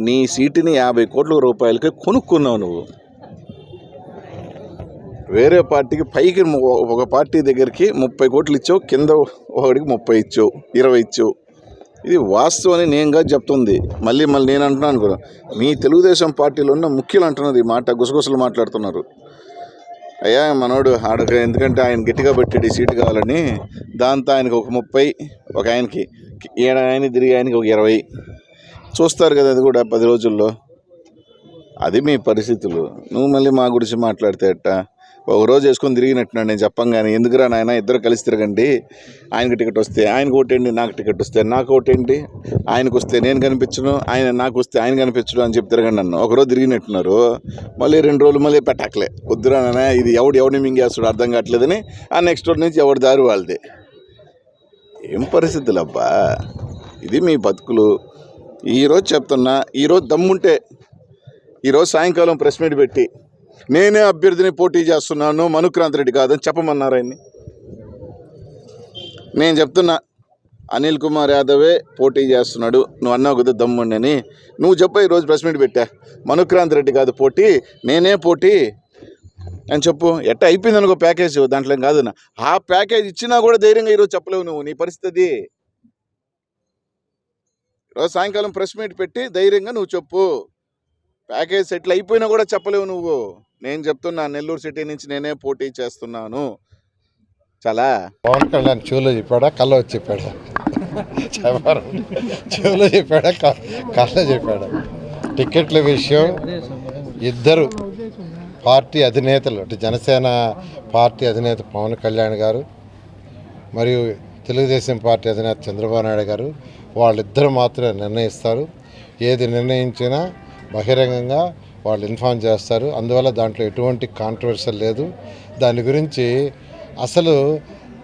నీ సీటుని యాభై కోట్ల రూపాయలకి కొనుక్కున్నావు నువ్వు. వేరే పార్టీకి పైకి ఒక పార్టీ దగ్గరికి ముప్పై కోట్లు ఇచ్చావు కింద ఒకడికి ముప్పై ఇచ్చావు ఇరవై ఇచ్చావు. ఇది వాస్తవం అని నేనుగా చెప్తుంది. మళ్ళీ మళ్ళీ నేను అంటున్నాను కూడా మీ తెలుగుదేశం పార్టీలో ఉన్న ముఖ్యులు అంటున్నారు ఈ మాట గుసగుసలు మాట్లాడుతున్నారు. అయ్యా మనోడు ఆడక ఎందుకంటే ఆయన గట్టిగా పెట్టాడు ఈ సీటు కావాలని. దాంతో ఆయనకు ఒక ముప్పై ఒక ఆయనకి ఏడు ఆయన తిరిగి ఆయనకి ఒక ఇరవై. చూస్తారు కదా అది కూడా పది రోజుల్లో. అది మీ పరిస్థితులు. నువ్వు మళ్ళీ మా గురించి మాట్లాడితే అట్ట ఒక రోజు వేసుకొని తిరిగినట్టున్నాడు నేను చెప్పంగానే. ఎందుకురా నాయన ఇద్దరు కలిసి తిరగండి. ఆయనకి టికెట్ వస్తే ఆయనకు ఓటేండి నాకు టికెట్ వస్తే నాకు ఓటేంటి ఆయనకు వస్తే నేను కనిపించను ఆయన నాకు వస్తే ఆయన కనిపించడు అని చెప్పి తిరగండి నన్ను. ఒకరోజు తిరిగినట్టున్నారు. మళ్ళీ రెండు రోజులు మళ్ళీ పెట్టకలే. వద్దురా నాయన ఇది ఎవడు ఎవడిని మింగేస్తాడు అర్థం కావట్లేదని ఆ నెక్స్ట్ రోజు నుంచి ఎవరి దారి వాళ్ళది. ఏం పరిస్థితులు అబ్బా ఇది మీ బతుకులు. ఈరోజు చెప్తున్నా ఈరోజు దమ్ముంటే ఈరోజు సాయంకాలం ప్రెస్ మీట్ పెట్టి నేనే అభ్యర్థిని పోటీ చేస్తున్నాను మనుక్రాంత్ రెడ్డి కాదని చెప్పమన్నారు ఆయన్ని. నేను చెప్తున్నా అనిల్ కుమార్ యాదవే పోటీ చేస్తున్నాడు నువ్వు అన్నావు కదా దమ్ముండని నువ్వు చెప్ప ఈరోజు ప్రెస్ మీట్ పెట్టా. మనుక్రాంత్ రెడ్డి కాదు పోటీ నేనే పోటీ అని చెప్పు. ఎట్ట అయిపోయింది అనుకో ప్యాకేజ్ దాంట్లో ఏం కాదు ఆ ప్యాకేజ్ ఇచ్చినా కూడా ధైర్యంగా ఈరోజు చెప్పలేవు నువ్వు నీ పరిస్థితి రోజు సాయంకాలం ప్రెస్ మీట్ పెట్టి ధైర్యంగా నువ్వు చెప్పు. ప్యాకేజ్ సెటిల్ అయిపోయినా కూడా చెప్పలేవు నువ్వు. నేను చెప్తున్నా నెల్లూరు సిటీ నుంచి నేనే పోటీ చేస్తున్నాను. చాలా? పవన్ కళ్యాణ్ చెవులో చెప్పాడా కళ్ళ వచ్చి చెప్పాడా? చెప్పారు. చెవులో చెప్పాడా క- కళ్ళ చెప్పాడా? టికెట్ల విషయం ఇద్దరు పార్టీ అధినేతలు అంటే జనసేన పార్టీ అధినేత పవన్ కళ్యాణ్ గారు మరియు తెలుగుదేశం పార్టీ అధినేత చంద్రబాబు నాయుడు గారు వాళ్ళిద్దరు మాత్రమే నిర్ణయిస్తారు. ఏది నిర్ణయించినా బహిరంగంగా వాళ్ళు ఇన్ఫామ్ చేస్తారు. అందువల్ల దాంట్లో ఎటువంటి కాంట్రవర్సల్ లేదు. దాని గురించి అసలు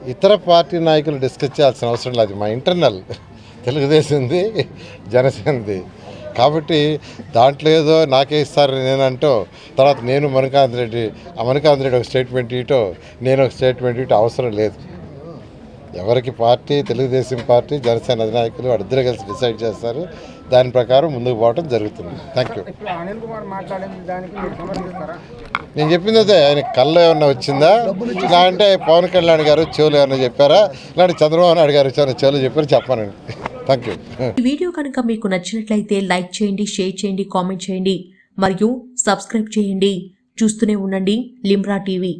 ఇతర పార్టీ నాయకులు డిస్కస్ చేయాల్సిన అవసరం లేదు. మా ఇంటర్నల్. తెలుగుదేశంది జనసేనది. కాబట్టి దాంట్లో ఏదో నాకే ఇస్తారు నేను తర్వాత నేను మణికాంత్ రెడ్డి ఆ మణికాంత్ రెడ్డి ఒక స్టేట్మెంట్ ఇటో నేను ఒక స్టేట్మెంట్ ఇటో అవసరం లేదు. ఎవరికి పార్టీ తెలుగుదేశం పార్టీ జనసేన అధినాయకులు వాళ్ళిద్దరు కలిసి డిసైడ్ చేస్తారు. దాని ప్రకారం ముందుకు పోవడం జరుగుతుంది. థ్యాంక్ యూ ఇప్పుడు అనిల్ కుమార్ మాట్లాడిన దానికి మీరు సమర్థిస్తారా? నేను చెప్పింది అదే ఆయన కళ్ళు ఏమన్నా వచ్చిందా? ఇలా అంటే పవన్ కళ్యాణ్ గారు చెవులు ఏమన్నా చెప్పారా? ఇలాంటి చంద్రబాబు నాయుడు గారు ఏమన్నా చెవులు చెప్పారు? చెప్పానండి థ్యాంక్ యూ ఈ వీడియో కనుక మీకు నచ్చినట్లయితే లైక్ చేయండి షేర్ చేయండి కామెంట్ చేయండి. మరియు సబ్స్క్రైబ్ చేయండి. చూస్తూనే ఉండండి. లిమ్రా టీవీ.